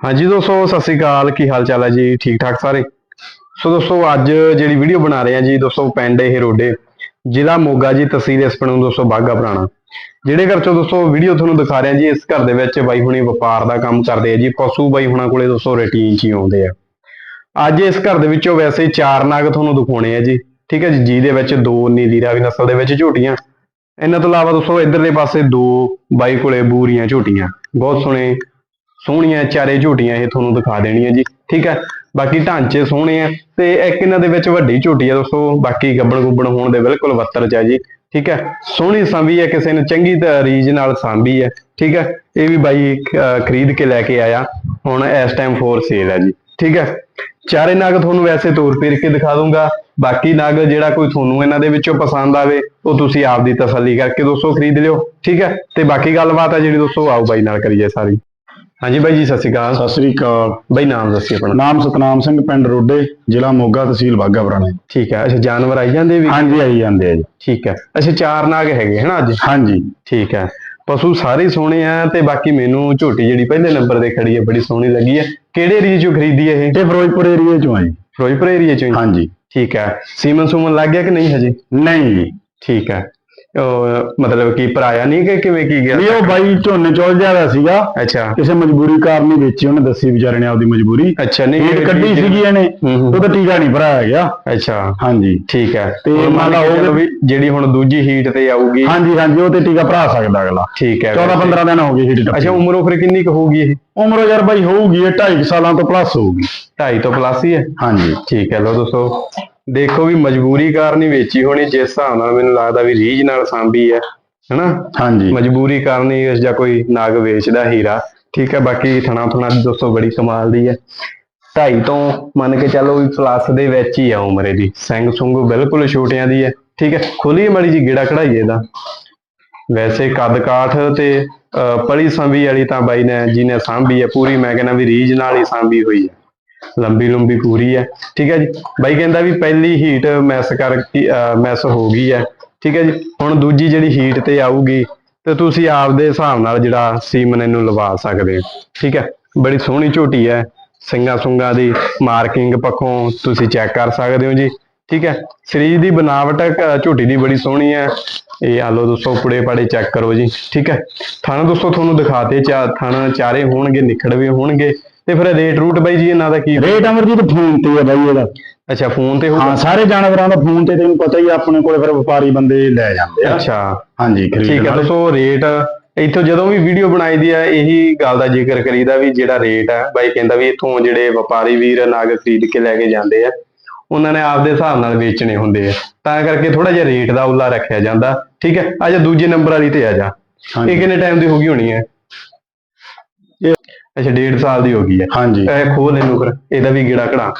ਹਾਂਜੀ ਦੋਸਤੋ, ਸਤਿ ਸ੍ਰੀ ਅਕਾਲ। ਕੀ ਹਾਲ ਚਾਲ ਹੈ ਜੀ? ਠੀਕ ਠਾਕ ਸਾਰੇ? ਸੋ ਦੋਸਤੋ, ਅੱਜ ਜਿਹੜੀ ਵੀਡੀਓ ਬਣਾ ਰਹੇ ਹਾਂ ਜੀ, ਦੋਸਤੋ, ਪਿੰਡ ਇਹ ਰੋਡੇ, ਜ਼ਿਲ੍ਹਾ ਮੋਗਾ ਜੀ, ਤਹਿਸੀਲ ਇਸ ਪਿੰਡ ਨੂੰ ਦੋਸਤੋ ਬਾਗਾ ਪੁਰਾਣਾ। ਜਿਹੜੇ ਘਰ ਚੋਂ ਦੋਸਤੋ ਵੀਡੀਓ ਤੁਹਾਨੂੰ ਦਿਖਾ ਰਹੇ ਜੀ, ਇਸ ਘਰ ਦੇ ਵਿੱਚ ਬਾਈ ਹੁਣੀ ਵਪਾਰ ਦਾ ਕੰਮ ਕਰਦੇ ਆ ਜੀ, ਪਸ਼ੂ ਬਾਈ ਹੁਣਾਂ ਕੋਲੇ ਦੋਸਤੋ ਰੁਟੀਨ 'ਚ ਹੀ ਆਉਂਦੇ ਆ। ਅੱਜ ਇਸ ਘਰ ਦੇ ਵਿੱਚੋਂ ਵੈਸੇ ਚਾਰ ਨਾਗ ਤੁਹਾਨੂੰ ਦਿਖਾਉਣੇ ਆ ਜੀ, ਠੀਕ ਹੈ ਜੀ, ਜਿਹਦੇ ਵਿੱਚ ਦੋ ਨੀਲੀ ਰਾਵੀ ਨਸਲ ਦੇ ਵਿੱਚ ਝੋਟੀਆਂ। ਇਹਨਾਂ ਤੋਂ ਇਲਾਵਾ ਦੋਸਤੋ, ਇਧਰਲੇ ਪਾਸੇ ਦੋ ਬਾਈ ਕੋਲੇ ਬੂਰੀਆਂ ਝੋਟੀਆਂ, ਬਹੁਤ ਸੋਹਣੇ ਸੋਹਣੀਆਂ ਚਾਰੇ ਝੋਟੀਆਂ ਇਹ ਤੁਹਾਨੂੰ ਦਿਖਾ ਦੇਣੀਆਂ ਜੀ, ਠੀਕ ਹੈ? ਬਾਕੀ ਢਾਂਚੇ ਸੋਹਣੇ ਆ ਤੇ ਇੱਕ ਇਹਨਾਂ ਦੇ ਵਿੱਚ ਵੱਡੀ ਝੋਟੀ ਆ ਦੋਸਤੋ, ਬਾਕੀ ਗੱਬਣ ਗੁੱਬਣ ਹੋਣ ਦੇ ਬਿਲਕੁਲ ਵੱਤਰ ਚ ਆ ਜੀ, ਠੀਕ ਹੈ? ਸੋਹਣੀ ਸਾਂਭੀ ਹੈ ਕਿਸੇ ਨੇ ਚੰਗੀ ਤਰੀਜ ਨਾਲ ਸਾਂਭੀ ਹੈ ਠੀਕ ਹੈ? ਇਹ ਵੀ ਬਾਈ ਖਰੀਦ ਕੇ ਲੈ ਕੇ ਆਇਆ, ਹੁਣ ਇਸ ਟਾਈਮ ਫੋਰ ਸੇਲ ਹੈ ਜੀ, ਠੀਕ ਹੈ? ਚਾਰੇ ਨਾਗ ਤੁਹਾਨੂੰ ਵੈਸੇ ਤੋਰ ਪੇਰ ਕੇ ਦਿਖਾ ਦੂੰਗਾ, ਬਾਕੀ ਨਾਗ ਜਿਹੜਾ ਕੋਈ ਤੁਹਾਨੂੰ ਇਹਨਾਂ ਦੇ ਵਿੱਚੋਂ ਪਸੰਦ ਆਵੇ, ਉਹ ਤੁਸੀਂ ਆਪ ਦੀ ਤਸੱਲੀ ਕਰਕੇ ਦੋਸਤੋ ਖਰੀਦ ਲਿਓ, ਠੀਕ ਹੈ? ਤੇ ਬਾਕੀ ਗੱਲਬਾਤ ਆ ਜਿਹੜੀ ਦੋਸਤੋ ਆਓ ਬਾਈ ਨਾਲ ਕਰੀਏ ਸਾਰੀ। ਹਾਂਜੀ ਬਾਈ ਜੀ ਸਤਿ ਸ਼੍ਰੀ ਅਕਾਲ। ਸਤਿ ਸ੍ਰੀ ਅਕਾਲ। ਬਾਈ ਨਾਮ ਦੱਸਿਓ ਆਪਣਾ। ਨਾਮ ਸਤਨਾਮ ਸਿੰਘ ਪਿੰਡ ਰੋਡੇ ਜ਼ਿਲ੍ਹਾ ਮੋਗਾ ਤਹਿਸੀਲ ਬਾਗਾ ਪੁਰਾਣਾ ਠੀਕ ਹੈ ਅੱਛਾ ਜਾਨਵਰ ਆਈ ਜਾਂਦੇ ਵੀ? ਹਾਂਜੀ ਆਈ ਜਾਂਦੇ ਆ ਜੀ। ਠੀਕ ਹੈ ਅੱਛਾ ਚਾਰ ਨਾਗ ਹੈਗੇ ਹਨਾ ਅੱਜ? ਹਾਂਜੀ। ਠੀਕ ਹੈ ਪਸ਼ੂ ਸਾਰੇ ਸੋਹਣੇ ਆ ਤੇ ਬਾਕੀ ਮੈਨੂੰ ਝੋਟੀ ਜਿਹੜੀ ਪਹਿਲੇ ਨੰਬਰ ਤੇ ਖੜੀ ਹੈ ਬੜੀ ਸੋਹਣੀ ਲੱਗੀ ਹੈ। ਕਿਹੜੇ ਏਰੀਏ ਚੋਂ ਖਰੀਦੀ ਹੈ ਇਹ? ਇਹ ਫਿਰੋਜ਼ਪੁਰ ਏਰੀਏ ਚੋਂ ਆ ਜੀ। ਫਿਰੋਜ਼ਪੁਰ ਏਰੀਏ ਚੋਂ ਹੀ? ਹਾਂਜੀ। ਠੀਕ ਹੈ ਸੀਮਨ ਸੂਮਨ ਲੱਗ ਗਿਆ ਕਿ ਨਹੀਂ ਹਜੇ? ਨਹੀਂ ਜੀ। ਠੀਕ ਹੈ ਮਤਲਬ ਕਿ ਪਰਾਇਆ ਨਹੀਂ ਕਿ ਕਿਵੇਂ ਕੀ ਗਿਆ? ਨਹੀਂ ਉਹ ਬਾਈ ਝੋਨੇ ਚੋਲ ਜ਼ਿਆਦਾ ਸੀਗਾ। ਅੱਛਾ। ਕਿਸੇ ਮਜਬੂਰੀ ਕਾਰਨ ਹੀ ਵੇਚੀ ਉਹਨੇ ਦੱਸੀ ਵਿਚਾਰੇ ਨੇ ਆਪਦੀ ਮਜਬੂਰੀ। ਅੱਛਾ ਨਹੀਂ ਇਹ ਕੱਢੀ। ਸੀਗੀ ਇਹਨੇ ਹੂੰ ਹੂੰ। ਉਹਦਾ ਟੀਕਾ ਨਹੀਂ ਭਰਾਇਆ ਗਿਆ। ਅੱਛਾ। ਹਾਂਜੀ। ਠੀਕ ਹੈ। ਤੇ ਮੰਨ ਚੱਲੋ ਵੀ ਜਿਹੜੀ ਹੁਣ ਦੂਜੀ ਹੀਟ ਤੇ ਆਊਗੀ। ਹਾਂਜੀ ਹਾਂਜੀ ਉਹ ਤੇ ਟੀਕਾ ਭਰਾ ਸਕਦਾ ਅਗਲਾ। ਠੀਕ ਹੈ। 14 15 ਦਿਨ ਹੋ ਗਏ ਹੀਟ ਅੱਛਾ ਉਮਰ ਫਿਰ ਕਿੰਨੀ ਕੁ ਹੋਊਗੀ ਇਹ? ਉਮਰ ਯਾਰ ਬਾਈ ਹੋਊਗੀ ਇਹ 2.5 ਸਾਲਾਂ ਤੋਂ ਪਲੱਸ ਹੋਊਗੀ। 2.5 ਤੋਂ ਪਲੱਸ ਹੀ ਹੈ। ਹਾਂਜੀ। ਠੀਕ ਹੈ ਲੋ ਦੋਸਤੋ। ਦੇਖੋ ਵੀ ਮਜਬੂਰੀ ਕਾਰਨ ਹੀ ਵੇਚੀ ਹੋਣੀ ਜਿਸ ਹਿਸਾਬ ਨਾਲ ਮੈਨੂੰ ਲੱਗਦਾ ਵੀ ਰੀਝ ਨਾਲ ਸਾਂਭੀ ਹੈ ਹਨਾ? ਹਾਂਜੀ। ਮਜਬੂਰੀ ਕਾਰਨ ਹੀ ਇਸ ਜਾਂ ਕੋਈ ਨਾਗ ਵੇਚਦਾ ਹੀਰਾ। ਠੀਕ ਹੈ ਬਾਕੀ ਥਣਾ ਥਣਾ ਦੀ ਦੋਸਤੋ ਬੜੀ ਕਮਾਲ ਦੀ ਹੈ। ਢਾਈ ਤੋਂ ਮੰਨ ਕੇ ਚੱਲੋ ਵੀ ਪਲੱਸ ਦੇ ਵਿੱਚ ਹੀ ਆ ਉਮਰ ਇਹਦੀ। ਸਿੰਘ ਸੁੰਗ ਬਿਲਕੁਲ ਛੋਟਿਆਂ ਦੀ ਹੈ। ਠੀਕ ਹੈ ਖੋਲੀ ਮੜੀ ਜੀ ਗੇੜਾ ਕਢਾਈਏ ਇਹਦਾ ਵੈਸੇ ਕੱਦ ਕਾਠ ਤੇ ਪਲੀ ਸੰਭੀ ਵਾਲੀ ਤਾਂ ਬਾਈ ਨੇ ਜਿਹਨੇ ਸਾਂਭੀ ਹੈ ਪੂਰੀ ਮੈਂ ਕਹਿੰਦਾ ਵੀ ਰੀਝ ਨਾਲ ਹੀ ਸਾਂਭੀ ਹੋਈ ਹੈ। ਲੰਬੀ ਲੰਬੀ ਪੂਰੀ ਹੈ। ਠੀਕ ਹੈ ਜੀ। ਬਾਈ ਕਹਿੰਦਾ ਵੀ ਪਹਿਲੀ ਹੀਟ ਮੈਸ ਕਰ ਮੈਸ ਹੋ ਗਈ ਹੈ। ਠੀਕ ਹੈ ਜੀ। ਹੁਣ ਦੂਜੀ ਜਿਹੜੀ ਹੀਟ ਤੇ ਆਊਗੀ ਤੇ ਤੁਸੀਂ ਆਪਦੇ ਹਿਸਾਬ ਨਾਲ ਜਿਹੜਾ ਸੀਮਨ ਇਹਨੂੰ ਲਵਾ ਸਕਦੇ ਹੋ। ਠੀਕ ਹੈ। ਬੜੀ ਸੋਹਣੀ ਝੋਟੀ ਹੈ। ਸਿੰਘਾਂ ਸੁੰਗਾਂ ਦੀ ਮਾਰਕਿੰਗ ਪੱਖੋਂ ਤੁਸੀਂ ਚੈੱਕ ਕਰ ਸਕਦੇ ਹੋ ਜੀ। ਠੀਕ ਹੈ। ਸਰੀਰ ਦੀ ਬਣਾਵਟ ਅਹ, ਝੋਟੀ ਦੀ ਬੜੀ ਸੋਹਣੀ ਹੈ। ਇਹ ਆਲੋ ਲਓ ਦੋਸਤੋ ਪੁੜੇ ਪਾੜੇ ਚੈੱਕ ਕਰੋ ਜੀ। ਠੀਕ ਹੈ। ਥਣ ਦੋਸਤੋ ਤੁਹਾਨੂੰ ਦਿਖਾਤੇ ਚਾ ਥਣ ਚਾਰੇ ਹੋਣਗੇ ਨਿਖੜਵੇ ਹੋਣਗੇ। ਤੇ ਫਿਰ ਰੇਟ ਰੂਟ ਬਾਈ ਜੀ ਇਹਨਾਂ ਦਾ ਕੀ ਰੇਟ ਅਮਰਜੀਤ ਫੋਨ ਤੇ ਆ ਬਾਈ ਇਹਦਾ। ਅੱਛਾ ਫੋਨ ਤੇ ਹਾਂ ਹੋਊਗਾ ਸਾਰੇ ਜਾਨਵਰਾਂ ਦਾ ਫੋਨ ਤੇ ਤੈਨੂੰ ਪਤਾ ਹੀ ਆ, ਆਪਣੇ ਕੋਲੇ ਫਿਰ ਵਪਾਰੀ ਬੰਦੇ ਲੈ ਜਾਂਦੇ ਆ। ਅੱਛਾ। ਹਾਂਜੀ ਠੀਕ ਹੈ। ਦੋਸਤੋ ਰੇਟ ਇੱਥੋਂ ਜਦੋਂ ਵੀ ਵੀਡੀਓ ਬਣਾਈਦੀ ਆ ਇਹੀ ਗੱਲ ਦਾ ਜ਼ਿਕਰ ਕਰੀਦਾ ਵੀ ਜਿਹੜਾ ਰੇਟ ਆ ਬਾਈ ਕਹਿੰਦਾ ਵੀ ਇੱਥੋਂ ਜਿਹੜੇ ਵਪਾਰੀ ਵੀਰ ਨਾਗ ਖਰੀਦ ਕੇ ਲੈ ਕੇ ਜਾਂਦੇ ਆ ਉਹਨਾਂ ਨੇ ਆਪਦੇ ਹਿਸਾਬ ਨਾਲ ਵੇਚਣੇ ਹੁੰਦੇ ਆ। ਤਾਂ ਕਰਕੇ ਥੋੜਾ ਜਿਹਾ ਰੇਟ ਦਾ ਉੱਲਾ ਰੱਖਿਆ ਜਾਂਦਾ। ਠੀਕ ਹੈ ਆ ਜਾ ਦੂਜੇ ਨੰਬਰ ਵਾਲੀ ਤੇ ਆ ਜਾ। ਹਾਂਜੀ। ਇਹ ਕਿੰਨੇ ਟਾਈਮ ਦੀ ਹੋ ਗਈ ਹੋਣੀ ਹੈ ਅੱਛਾ ਡੇਢ ਸਾਲ ਦੀ ਹੋ ਗਈ ਹੈ। ਹਾਂਜੀ। ਇਹ ਖੋਲ ਇਹਨੂੰ ਫਿਰ ਇਹਦਾ ਵੀ ਗੇੜਾ ਕਢਾ।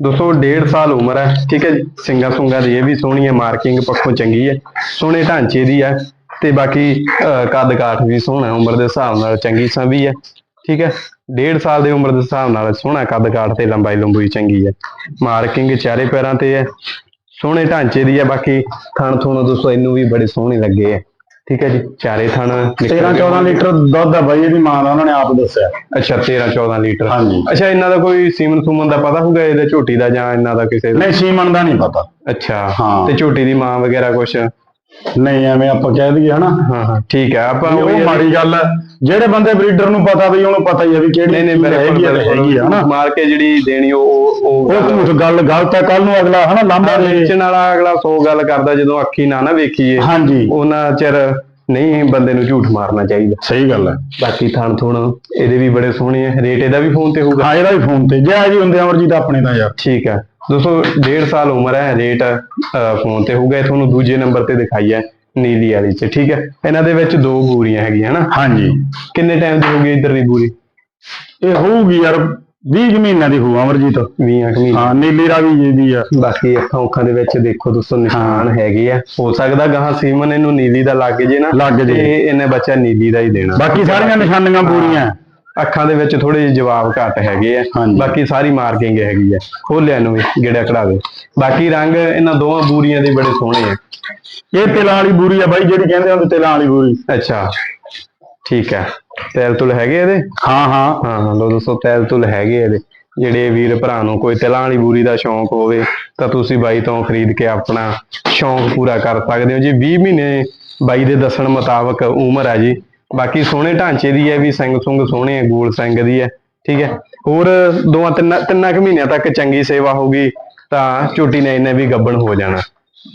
ਦੋਸਤੋ ਡੇਢ ਸਾਲ ਉਮਰ ਹੈ ਠੀਕ ਹੈ ਸਿੰਗਾ ਸੁੰਗਾ ਦੀ ਇਹ ਵੀ ਸੋਹਣੀ ਹੈ ਮਾਰਕਿੰਗ ਪੱਖੋਂ ਚੰਗੀ ਹੈ। ਸੋਹਣੇ ਢਾਂਚੇ ਦੀ ਹੈ ਤੇ ਬਾਕੀ ਕੱਦ ਕਾਠ ਵੀ ਸੋਹਣਾ ਉਮਰ ਦੇ ਹਿਸਾਬ ਨਾਲ ਚੰਗੀ ਸੰਭੀ ਹੈ ਠੀਕ ਹੈ? ਡੇਢ ਸਾਲ ਦੀ ਉਮਰ ਦੇ ਹਿਸਾਬ ਨਾਲ ਸੋਹਣਾ ਕੱਦ ਕਾਠ ਤੇ ਲੰਬਾਈ ਲੰਬੂਈ ਚੰਗੀ ਹੈ। ਮਾਰਕਿੰਗ ਚਾਰੇ ਪੈਰਾਂ ਤੇ ਹੈ ਸੋਹਣੇ ਢਾਂਚੇ ਦੀ ਹੈ ਬਾਕੀ ਥਣ ਥੁਣ ਦੋਸਤੋ ਇਹਨੂੰ ਵੀ ਬੜੇ ਸੋਹਣੇ ਲੱਗੇ ਹੈ। ਠੀਕ ਹੈ ਜੀ ਚਾਰੇ ਥਣ 13 14 ਲੀਟਰ ਦੁੱਧ ਆ ਬਾਈ ਇਹਦੀ ਮਾਂ ਦਾ ਉਹਨਾਂ ਨੇ ਆਪ ਦੱਸਿਆ। ਅੱਛਾ 13 14 ਲੀਟਰ। ਹਾਂਜੀ। ਅੱਛਾ ਇਹਨਾਂ ਦਾ ਕੋਈ ਸੀਮਨ ਸੂਮਨ ਦਾ ਪਤਾ ਹੋਊਗਾ ਇਹਦੇ ਝੋਟੀ ਦਾ ਜਾਂ ਇਹਨਾਂ ਦਾ ਕਿਸੇ ਦਾ? ਨਹੀਂ ਸੀਮਨ ਦਾ ਨਹੀਂ ਪਤਾ। ਅੱਛਾ ਹਾਂ। ਤੇ ਝੋਟੀ ਦੀ ਮਾਂ ਵਗੈਰਾ ਕੁਛ? ਨਹੀਂ ਐਵੇਂ ਆਪਾਂ ਕਹਿ ਦਈਏ ਹਨਾ। ਹਾਂ ਹਾਂ ਠੀਕ ਹੈ ਆਪਾਂ ਵੀ ਉਹੀ ਮਾੜੀ ਗੱਲ ਹੈ। ਜਿਹੜੇ ਬੰਦੇ ਬਰੀਡਰ ਨੂੰ ਪਤਾ ਵੀ ਉਹਨੂੰ ਪਤਾ ਹੀ ਹੈ ਵੀ ਕਿਹੜੀ ਨਹੀਂ ਨਹੀਂ ਮੇਰੇ ਤੇ ਹੈਗੀ ਆ ਹਨਾ। ਮਾਰ ਕੇ ਜਿਹੜੀ ਦੇਣੀ ਉਹ ਉਹ ਉਹ ਗੱਲ ਗਲਤ ਹੈ ਕੱਲ ਨੂੰ ਅਗਲਾ ਹਨਾ ਲਾਂਭਾ ਦੇ। ਵੇਚਣ ਵਾਲਾ ਅਗਲਾ 100 ਗੱਲ ਕਰਦਾ ਜਦੋਂ ਅੱਖੀ ਨਾ ਨਾ ਵੇਖੀਏ। ਹਾਂਜੀ। ਉਹਨਾਂ ਚਿਰ ਨਹੀਂ ਬੰਦੇ ਨੂੰ ਝੂਠ ਮਾਰਨਾ ਚਾਹੀਦਾ। ਸਹੀ ਗੱਲ ਹੈ। ਬਾਕੀ ਥਣ ਥੁਣ ਇਹਦੇ ਵੀ ਬੜੇ ਸੋਹਣੇ ਆ। ਰੇਟ ਇਹਦਾ ਵੀ ਫੋਨ ਤੇ ਹੋਊਗਾ। ਹਾਂ ਇਹਦਾ ਵੀ ਫੋਨ ਤੇ। ਜੇ ਆ ਜੀ ਹੁੰਦੇ ਅਮਰਜੀਤ ਆਪਣੇ ਤਾਂ ਯਾਰ। ਠੀਕ ਹੈ। ਦੋਸਤੋ ਡੇਢ ਸਾਲ ਉਮਰ ਹੈ ਰੇਟ ਫੋਨ ਤੇ ਹੋਊਗਾ ਇਹ ਤੁਹਾਨੂੰ ਦੂਜੇ ਨੰਬਰ ਤੇ ਦਿਖਾਈ ਹੈ ਨੀਲੀ ਵਾਲੀ ਚ ਠੀਕ ਹੈ? ਇਹਨਾਂ ਦੇ ਵਿੱਚ ਦੋ ਬੂਰੀਆਂ ਹੈਗੀਆਂ ਹਨਾ? ਹਾਂਜੀ। ਕਿੰਨੇ ਟਾਈਮ ਦੀ ਹੋਊਗੀ ਇੱਧਰ ਦੀ ਬੂਰੀ? ਇਹ ਹੋਊਗੀ ਯਾਰ 20 ਕੁ ਮਹੀਨਿਆਂ ਦੀ ਹੋਊ ਅਮਰਜੀਤ। 20 ਕੁ ਮਹੀਨੇ। ਹਾਂ ਨੀਲੀ ਰਾਵੀ ਜੀ ਦੀ ਆ। ਬਾਕੀ ਅੱਖਾਂ ਉੱਖਾਂ ਦੇ ਵਿੱਚ ਦੇਖੋ ਦੋਸਤੋ ਨਿਸ਼ਾਨ ਹੈਗੇ ਆ। ਹੋ ਸਕਦਾ ਗਾਹਾਂ ਸੀਮਨ ਇਹਨੂੰ ਨੀਲੀ ਦਾ ਲੱਗ ਜੇ ਨਾ ਲੱਗ ਜੇ। ਇਹਨੇ ਬੱਚਾ ਨੀਲੀ ਦਾ ਹੀ ਦੇਣਾ। ਬਾਕੀ ਸਾਰੀਆਂ ਨਿਸ਼ਾਨੀਆਂ ਪੂਰੀਆਂ ਅੱਖਾਂ ਦੇ ਵਿੱਚ ਥੋੜੇ ਜਿਹੇ ਜਵਾਬ ਘੱਟ ਹੈਗੇ ਆ। ਬਾਕੀ ਸਾਰੀ ਮਾਰਕਿੰਗ ਹੈਗੀ ਆ। ਖੋਲਿਆ ਨੂੰ ਵੀ ਗੇੜਾ ਕਢਾਵੇ। ਬਾਕੀ ਰੰਗ ਇਹਨਾਂ ਦੋਵਾਂ ਬੂਰੀਆਂ ਦੇ ਬੜੇ ਸੋਹਣੇ ਆ। ਇਹ ਤਿਲਾਂ ਵਾਲੀ ਬੂਰੀ ਆ ਬਾਈ ਜਿਹੜੀ ਕਹਿੰਦੇ ਹੁੰਦੇ ਤਿਲਾਂ ਵਾਲੀ ਬੂਰੀ। ਅੱਛਾ। ਠੀਕ ਹੈ ਤੈਲ ਤੁਲ ਹੈਗੇ ਇਹਦੇ? ਹਾਂ ਹਾਂ। ਹਾਂ ਹਾਂ ਲੋ ਦੋਸਤੋ ਤੈਲ ਤੁਲ ਹੈਗੇ ਇਹਦੇ? ਜਿਹੜੇ ਵੀਰ ਭਰਾ ਨੂੰ ਕੋਈ ਤਿਲਾਂ ਵਾਲੀ ਬੂਰੀ ਦਾ ਸ਼ੌਂਕ ਹੋਵੇ ਤਾਂ ਤੁਸੀਂ ਬਾਈ ਤੋਂ ਖਰੀਦ ਕੇ ਆਪਣਾ ਸ਼ੌਂਕ ਪੂਰਾ ਕਰ ਸਕਦੇ ਹੋ। ਜੀ 20 ਮਹੀਨੇ ਬਾਈ ਦੇ ਦੱਸਣ ਮੁਤਾਬਕ ਉਮਰ ਹੈ ਜੀ ਬਾਕੀ ਸੋਹਣੇ ਢਾਂਚੇ ਦੀ ਹੈ ਵੀ ਸਿੰਘ ਸੁੰਗ ਸੋਹਣੇ ਹੈ ਗੋਲ ਸਿੰਘ ਦੀ ਹੈ, ਠੀਕ ਹੈ। ਹੋਰ ਦੋਵਾਂ ਤਿੰਨਾਂ ਤਿੰਨਾਂ ਕੁ ਮਹੀਨਿਆਂ ਤੱਕ ਚੰਗੀ ਸੇਵਾ ਹੋਊਗੀ, ਤਾਂ ਝੋਟੀ ਨੇ ਇਹਨੇ ਵੀ ਗੱਬਣ ਹੋ ਜਾਣਾ।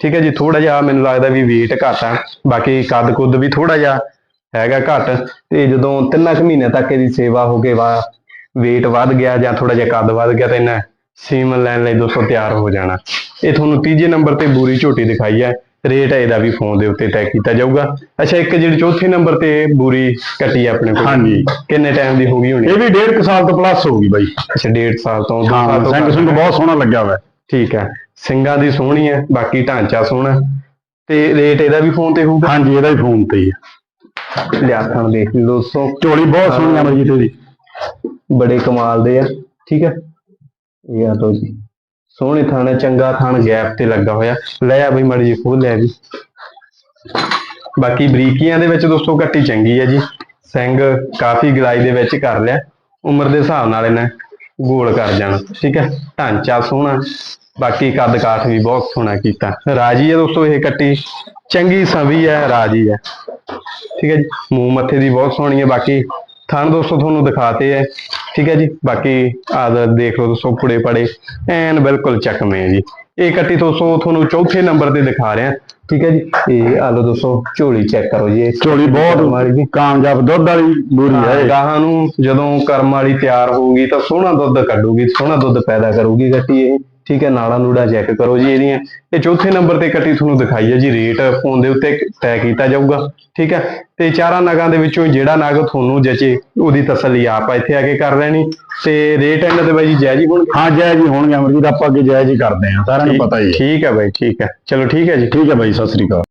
ਠੀਕ ਹੈ ਜੀ ਥੋੜਾ ਜਿਹਾ ਮੈਨੂੰ ਲੱਗਦਾ ਵੀ weight ਘੱਟ ਆ, ਬਾਕੀ ਕੱਦ ਕੁੱਦ ਵੀ ਥੋੜਾ ਜਿਹਾ ਹੈਗਾ ਘੱਟ, ਤੇ ਜਦੋਂ ਤਿੰਨਾਂ ਕੁ ਮਹੀਨੇ ਤੱਕ ਇਹਦੀ ਸੇਵਾ ਹੋ ਕੇ ਵਾ, weight ਵੱਧ ਗਿਆ ਜਾਂ ਥੋੜਾ ਜਿਹਾ ਕੱਦ ਵੱਧ ਗਿਆ, ਤਾਂ ਇਹਨਾਂ ਸੀਮਨ ਲੈਣ ਲਈ ਦੋਸਤੋ ਤਿਆਰ ਹੋ ਜਾਣਾ। ਇਹ ਤੁਹਾਨੂੰ ਤੀਜੇ ਨੰਬਰ ਤੇ ਬੂਰੀ ਝੋਟੀ ਦਿਖਾਈ ਹੈ। ਰੇਟ ਇਹਦਾ ਵੀ ਫੋਨ ਦੇ ਉੱਤੇ ਤੈਅ ਕੀਤਾ ਜਾਊਗਾ। ਅੱਛਾ ਇੱਕ ਜਿਹੜੀ ਚੌਥੇ ਨੰਬਰ ਤੇ ਬੂਰੀ ਕੱਟੀ ਹੈ ਆਪਣੇ ਕੋਲ। ਹਾਂਜੀ। ਕਿੰਨੇ ਟਾਈਮ ਦੀ ਹੋ ਗਈ ਹੋਣੀ? ਇਹ ਵੀ ਡੇਢ ਕੁ ਸਾਲ ਤੋਂ ਪਲੱਸ ਹੋ ਗਈ ਬਾਈ। ਅੱਛਾ ਡੇਢ ਸਾਲ ਤੋਂ ਦੋ ਸਾਲ ਹਾਂ ਤੋਂ ਸਿੰਘ। ਸਿੰਘ ਬਹੁਤ ਸੋਹਣਾ ਲੱਗਿਆ ਹੋਇਆ। ਠੀਕ ਹੈ ਸਿੰਘਾਂ ਦੀ ਸੋਹਣੀ ਹੈ ਬਾਕੀ ਢਾਂਚਾ ਸੋਹਣਾ। ਤੇ ਰੇਟ ਇਹਦਾ ਵੀ ਫੋਨ ਤੇ ਹੋਊਗਾ? ਹਾਂਜੀ ਇਹਦਾ ਹੀ ਫੋਨ ਤੇ ਹੀ ਆ। ਲਿਆ ਥਣ ਦੇਖ ਲਓ ਦੋਸਤੋ। ਝੋਲੀ ਬਹੁਤ ਸੋਹਣੀ ਆ ਮਰਜੀਤ ਦੀ ਬੜੇ ਕਮਾਲ ਦੇ ਆ ਠੀਕ ਹੈ ਇਹ ਆ ਲੋ ਜੀ। ਸੋਹਣੇ ਥਣ, ਚੰਗਾ ਥਣ ਗੈਪ ਤੇ ਲੱਗਾ ਹੋਇਆ। ਲੈ ਆ ਬਈ ਮੜੀ ਜੀ ਖੋਲ ਲਿਆ ਵੀ ਬਾਕੀ ਬਰੀਕੀਆਂ ਦੇ ਵਿੱਚ ਦੋਸਤੋ ਕੱਟੀ ਚੰਗੀ ਹੈ ਜੀ। ਸਿੰਘ ਕਾਫੀ ਗਲਾਈ ਦੇ ਵਿੱਚ ਕਰ ਲਿਆ। ਉਮਰ ਦੇ ਹਿਸਾਬ ਨਾਲ ਇਹਨੇ ਗੋਲ ਕਰ ਜਾਣਾ। ਠੀਕ ਹੈ? ਢਾਂਚਾ ਸੋਹਣਾ। ਬਾਕੀ ਕੱਦ ਕਾਠ ਵੀ ਬਹੁਤ ਸੋਹਣਾ ਕੀਤਾ। ਰਾਜੀ ਹੈ ਦੋਸਤੋ ਇਹ ਕੱਟੀ। ਚੰਗੀ ਸਵੀ ਹੈ ਰਾਜੀ ਹੈ ਠੀਕ ਹੈ ਜੀ? ਮੂੰਹ ਮੱਥੇ ਦੀ ਬਹੁਤ ਸੋਹਣੀ ਹੈ ਬਾਕੀ ਥਣ ਦੋਸਤੋ ਤੁਹਾਨੂੰ ਦਿਖਾਤੇ ਹੈ ਠੀਕ ਹੈ ਜੀ ਬਾਕੀ ਆਦਰ ਦੇਖ ਲਓ ਦੋਸਤੋ ਪੁੜੇ ਪੜੇ ਐਨ ਬਿਲਕੁਲ ਚੱਕਵੇਂ ਹੈ ਜੀ। ਇਹ ਕੱਟੀ ਦੋਸਤੋ ਤੁਹਾਨੂੰ ਚੌਥੇ ਨੰਬਰ ਤੇ ਦਿਖਾ ਰਿਹਾ ਠੀਕ ਹੈ ਜੀ। ਇਹ ਆ ਲਓ ਦੋਸਤੋ ਝੋਲੀ ਚੈੱਕ ਕਰੋ ਜੀ। ਝੋਲੀ ਬਹੁਤ ਕਾਮਯਾਬ ਦੁੱਧ ਵਾਲੀ ਬੂਰੀ ਹੈ। ਗਾਹਾਂ ਨੂੰ ਜਦੋਂ ਕਰਮ ਵਾਲੀ ਤਿਆਰ ਹੋਊਗੀ ਤਾਂ ਸੋਹਣਾ ਦੁੱਧ ਕੱਢੂਗੀ ਸੋਹਣਾ ਦੁੱਧ ਪੈਦਾ ਕਰੂਗੀ ਕੱਟੀ ਇਹ। ਠੀਕ ਹੈ ਨਾੜਾ ਨੂੜਾ ਚੈੱਕ ਕਰੋ ਜੀ ਇਹਦੀਆਂ। ਇਹ ਚੌਥੇ ਨੰਬਰ ਤੇ ਕੱਟੀ ਤੁਹਾਨੂੰ ਦਿਖਾਈ ਹੈ ਜੀ ਰੇਟ ਫੋਨ ਦੇ ਉੱਤੇ ਤੈਅ ਕੀਤਾ ਜਾਊਗਾ ਠੀਕ ਹੈ। ਤੇ ਚਾਰਾਂ ਨਗਾਂ ਦੇ ਵਿੱਚੋਂ ਜਿਹੜਾ ਨਗ ਤੁਹਾਨੂੰ ਜਚੇ ਉਹਦੀ ਤਸੱਲੀ ਆਪ ਇੱਥੇ ਆ ਕੇ ਕਰ ਲੈਣੀ। ਤੇ ਰੇਟ ਇਹਨਾਂ ਦੇ ਬਾਈ ਜੀ ਜਾਇਜ਼ ਹੀ ਹੋਣਗੇ? ਹਾਂ ਜਾਇਜ਼ ਹੀ ਹੋਣਗੇ ਅਮਰਜੀਤ ਆਪਾਂ ਅੱਗੇ ਜਾਇਜ਼ ਹੀ ਕਰਦੇ ਆ ਸਾਰਿਆਂ ਨੂੰ ਪਤਾ ਹੀ ਹੈ। ਠੀਕ ਹੈ ਬਾਈ ਠੀਕ ਹੈ। ਚਲੋ ਠੀਕ ਹੈ ਜੀ। ਠੀਕ ਹੈ ਬਾਈ ਸਤਿ ਸ੍ਰੀ ਅਕਾਲ।